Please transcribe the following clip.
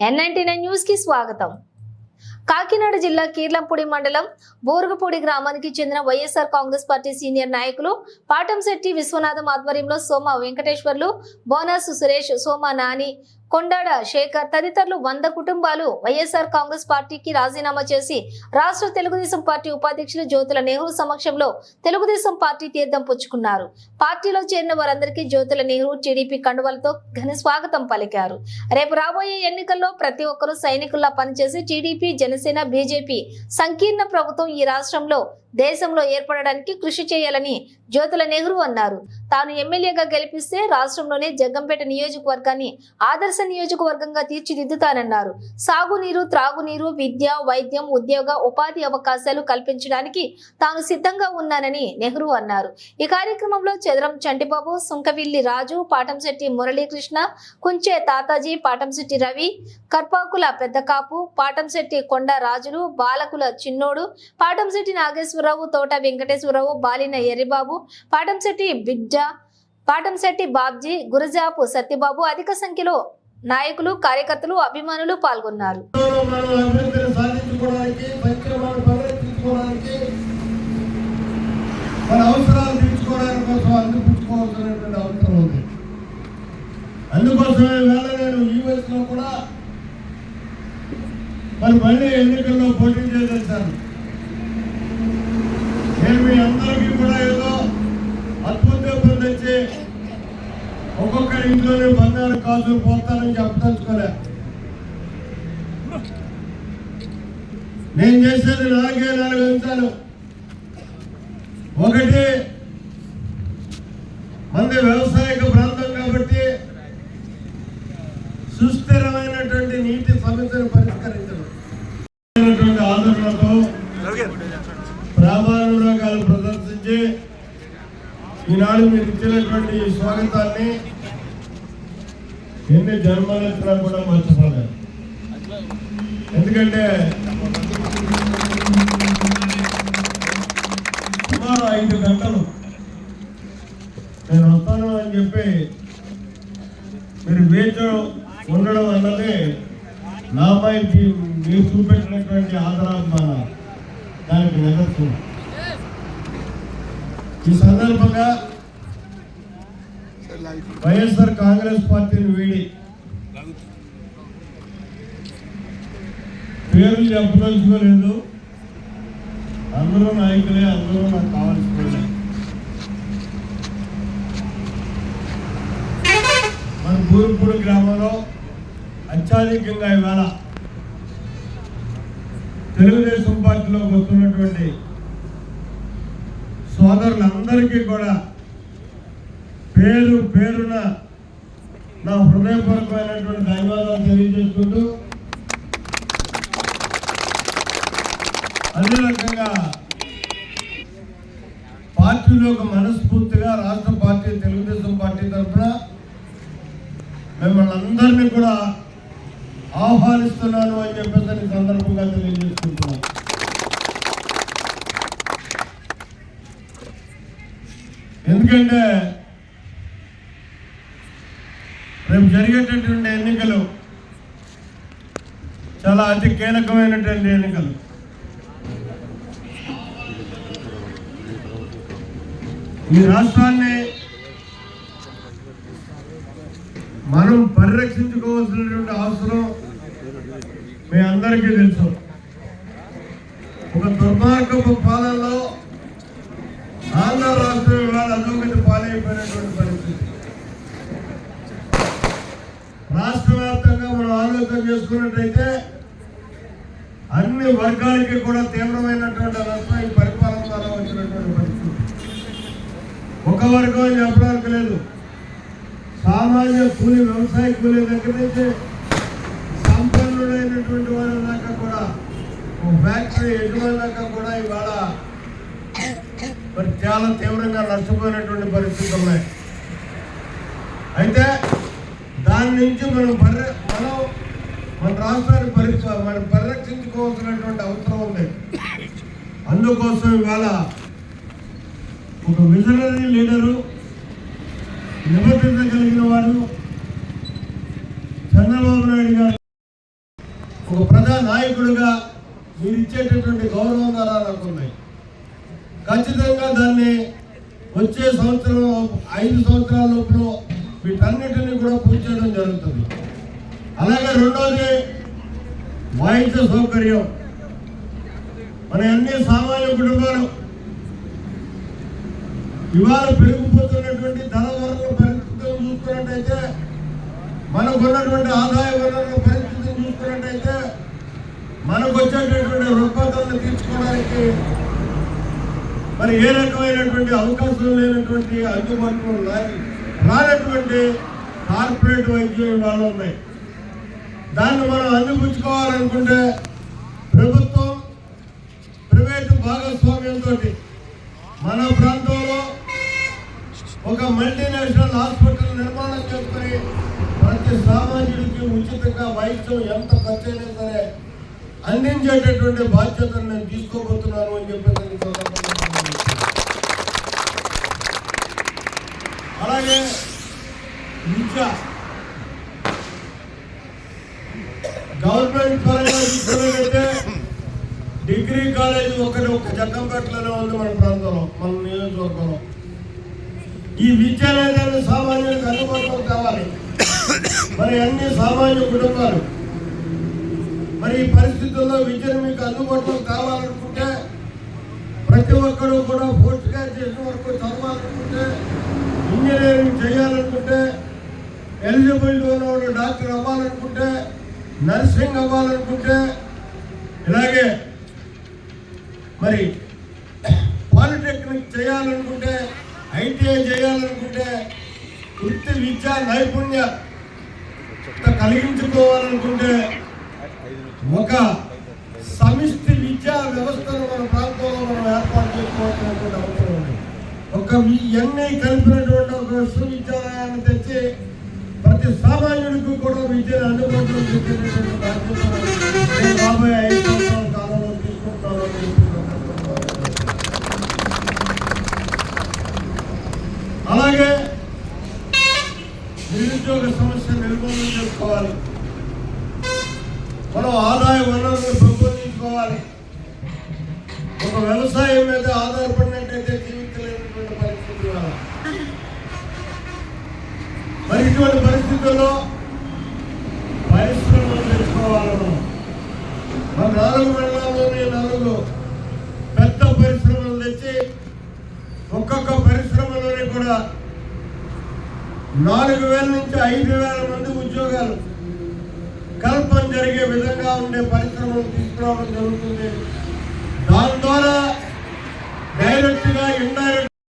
ఎన్ న్యూస్కి స్వాగతం. కాకినాడ జిల్లా కీర్లంపూడి మండలం బోరుగుపూడి గ్రామానికి చెందిన వైఎస్ఆర్ కాంగ్రెస్ పార్టీ సీనియర్ నాయకులు పాటంశెట్టి విశ్వనాథం ఆధ్వర్యంలో సోమ వెంకటేశ్వర్లు బోనస్ సురేష్ సోమ నాని కొండాడ శేఖర్ తదితరులు వంద కుటుంబాలు వైఎస్ఆర్ కాంగ్రెస్ పార్టీకి రాజీనామా చేసి రాష్ట్ర తెలుగుదేశం పార్టీ ఉపాధ్యక్షులు జ్యోతుల నెహ్రూ సమక్షంలో తెలుగుదేశం పార్టీ తీర్థం పుచ్చుకున్నారు. పార్టీలో చేరిన వారందరికీ జ్యోతుల నెహ్రూ టీడీపీ కండువలతో ఘన స్వాగతం పలికారు. రేపు రాబోయే ఎన్నికల్లో ప్రతి ఒక్కరూ సైనికుల్లా పనిచేసి టీడీపీ జనసేన బీజేపీ సంకీర్ణ ప్రభుత్వం ఈ రాష్ట్రంలో దేశంలో ఏర్పడడానికి కృషి చేయాలని జ్యోతుల నెహ్రూ అన్నారు. తాను ఎమ్మెల్యేగా గెలిపిస్తే రాష్ట్రంలోనే జగ్గంపేట నియోజకవర్గాన్ని ఆదర్శ నియోజకవర్గంగా తీర్చిదిద్దుతానన్నారు. సాగునీరు త్రాగునీరు విద్య వైద్యం ఉద్యోగ ఉపాధి అవకాశాలు కల్పించడానికి తాను సిద్ధంగా ఉన్నానని నెహ్రూ అన్నారు. ఈ కార్యక్రమంలో చదరం చంటిబాబు సుంకవిల్లి రాజు పాటంశెట్టి మురళీకృష్ణ కుంచే తాతాజీ పాటంశెట్టి రవి కర్పాకుల పెద్దకాపు పాటంశెట్టి కొండ రాజులు బాలకుల చిన్నోడు పాటంశెట్టి నాగేశ్వరరావు తోట వెంకటేశ్వరరావు బాలిన ఎర్రిబాబు పాటంశెట్టి బిడ్డ పాటంశెట్టి బాబ్జీ గురజాపు సత్యబాబు అధిక సంఖ్యలో నాయకులు కార్యకర్తలు అభిమానులు పాల్గొన్నారు. మన అవసరాలు తీర్చుకోవడానికి కోసం అందిపుచ్చుకోవాల్సినటువంటి అవసరం ఉంది. అందుకోసమే వేళ నేను ఈ వయసులో కూడా మరి మళ్ళీ ఎన్నికల్లో పోటీ చేయదలిచాను. నేను మీ అందరికీ కూడా ఏదో అద్భుతం తెచ్చి ఒక్కొక్కరి ఇంట్లోనే బంగారు కాజు పోతానని చెప్పదలుచుకోలే. నేను చేసేది నాలుగే నాలుగు అంశాలు. ఒకటి మంది వ్యవసాయ ఈనాడు మీరు ఇచ్చినటువంటి ఈ స్వాగతాన్ని ఎన్ని జన్మలెత్తినా కూడా మర్చిపోలేదు ఎందుకంటే సుమారు ఐదు గంటలు నేను వస్తాను అని చెప్పి మీరు వేచి ఉండడం అన్నది నాపైకి మీరు చూపెట్టినటువంటి ఆదరాభిమాన దానికి నిదర్శనం. ఈ సందర్భంగా వైఎస్ఆర్ కాంగ్రెస్ పార్టీని వీడి పేర్లు చెప్పదలుచుకోలేదు. అందరూ నాయకులే అందరూ నాకు కావాల్సిన మన బూరుపూడి గ్రామంలో అత్యధికంగా ఇవాళ తెలుగుదేశం పార్టీలోకి వస్తున్నటువంటి సోదరులందరికీ కూడా పేరు పేరున నా హృదయపూర్వకమైనటువంటి ధన్యవాదాలు తెలియజేసుకుంటూ అదే రకంగా పార్టీలోకి మనస్ఫూర్తిగా రాష్ట్ర పార్టీ తెలుగుదేశం పార్టీ తరఫున మిమ్మల్ని అందరినీ కూడా ఆహ్వానిస్తున్నాను అని చెప్పేసి సందర్భంగా తెలియజేసుకుంటున్నాను ఎందుకంటే రేపు జరిగేటటువంటి ఎన్నికలు చాలా అతి కీలకమైనటువంటి ఎన్నికలు. ఈ రాష్ట్రాన్ని మనం పరిరక్షించుకోవాల్సినటువంటి అవసరం మీ అందరికీ తెలుసు. ఒక దుర్మార్గపు పాలనలో ఆంధ్ర రాష్ట్ర ఇవాళ అధోగతి పాలైపోయినటువంటి పరిస్థితి రాష్ట్ర వ్యాప్తంగా మనం ఆలోచన చేసుకున్నట్టయితే అన్ని వర్గాలకి కూడా తీవ్రమైనటువంటి నష్టం ఈ పరిపాలన ద్వారా వచ్చినటువంటి పరిస్థితి. ఒక వర్గం చెప్పడానికి లేదు. సామాన్య కూలి వ్యవసాయ కూలీ దగ్గర నుంచి సంపన్నుడైనటువంటి వారి దాకా కూడా ఫ్యాక్టరీ యజమాని దాకా కూడా ఇవాళ మరి చాలా తీవ్రంగా నష్టపోయినటువంటి పరిస్థితులు ఉన్నాయి. అయితే దాని నుంచి మనం పరి మనం మన రాష్ట్రాన్ని పరీక్ష మనం పరిరక్షించుకోవాల్సినటువంటి అవసరం ఉంది. అందుకోసం ఇవాళ ఒక విజనరీ లీడరు నిబద్ధత కలిగిన వాడు చంద్రబాబు నాయుడు గారు ఒక ప్రజా నాయకుడిగా మీరు ఇచ్చేటటువంటి గౌరవం ద్వారా నాకు ఉన్నాయి. ఖచ్చితంగా దాన్ని వచ్చే సంవత్సరం ఐదు సంవత్సరాల లోపల వీటన్నిటిని కూడా పూర్తి చేయడం జరుగుతుంది. అలాగే రెండోది వాయిద్య సౌకర్యం. మన అన్ని సామాన్య కుటుంబాలు ఇవాళ పెరిగిపోతున్నటువంటి ధర వనరుల పరిస్థితులను చూసుకున్నట్టయితే మనకున్నటువంటి ఆదాయ వనరుల పరిస్థితిని చూసుకున్నట్టయితే మనకు వచ్చేటటువంటి రుగ్మతలను తీర్చుకోవడానికి మరి ఏ రకమైనటువంటి అవకాశం లేనటువంటి అందుబాటులో ఉన్నాయి రానటువంటి కార్పొరేట్ వైద్యం ఇవాళ ఉన్నాయి. దాన్ని మనం అందిపుచ్చుకోవాలనుకుంటే ప్రభుత్వం ప్రైవేటు భాగస్వామ్యంతో మన ప్రాంతంలో ఒక మల్టీనేషనల్ హాస్పిటల్ నిర్మాణం చేసుకుని ప్రతి సామాన్యుడికి ఉచితంగా వైద్యం ఎంత ఖర్చైనా సరే అందించేటటువంటి బాధ్యతను నేను తీసుకోబోతున్నాను అని చెప్పేసి అలాగే విద్య. గవర్నమెంట్ పరంగా చూసుకున్నట్లయితే డిగ్రీ కాలేజ్ ఒకటి ఒక జగ్గంపేటలోనే ఉంది మన ప్రాంతంలో మన నియోజకవర్గంలో. ఈ విద్యాలయాలు సామాన్యులకు అందుబాటులో కావాలి మరి అన్ని సామాన్య కుటుంబాలు. మరి ఈ పరిస్థితుల్లో విద్యను మీకు అందుబాటులో కావాలనుకుంటే ప్రతి ఒక్కరూ కూడా పోస్ట్ గ్రాడ్యుయేషన్ వరకు చదవాలనుకుంటే ఇంజనీరింగ్ చేయాలనుకుంటే ఎలిజిబిలిటీ ఉన్న డాక్టర్ అవ్వాలనుకుంటే నర్సింగ్ అవ్వాలనుకుంటే ఇలాగే. మరి పాలిటెక్నిక్ చేయాలనుకుంటే ఐటీఐ చేయాలనుకుంటే వృత్తి విద్యా నైపుణ్య కలిగించుకోవాలనుకుంటే ఒక సమిష్టి విద్యా వ్యవస్థను మన ప్రాంతంలో మనం ఏర్పాటు చేసుకోవాల్సినటువంటి అవసరం ఉంది. ఒక వి- ఇవన్నీ కలిపినటువంటి ఒక విశ్వవిద్యాలయాన్ని తెచ్చి ప్రతి సామాన్యుడికి కూడా విద్యను అందుబాటులో తెచ్చేటటువంటి బాధ్యత రాబోయే ఐదు సంవత్సరాల కాలంలో అలాగే నిరుద్యోగ సమస్య నిర్మూలన చేసుకోవాలి. మనం ఆదాయ వనరులను పెంపొందించుకోవాలి. ఒక వ్యవసాయం మీద ఆధార ఇటువంటి పరిస్థితుల్లో పరిశ్రమలు తెచ్చుకోవాలను. మన నాలుగు మండలాల్లోనే నాలుగు పెద్ద పరిశ్రమలు తెచ్చి ఒక్కొక్క పరిశ్రమలోని కూడా నాలుగు వేల నుంచి ఐదు వేల మంది ఉద్యోగాలు కల్పన జరిగే విధంగా ఉండే పరిశ్రమలు తీసుకురావడం జరుగుతుంది. దాని ద్వారా డైరెక్ట్గా ఇండైరెక్ట్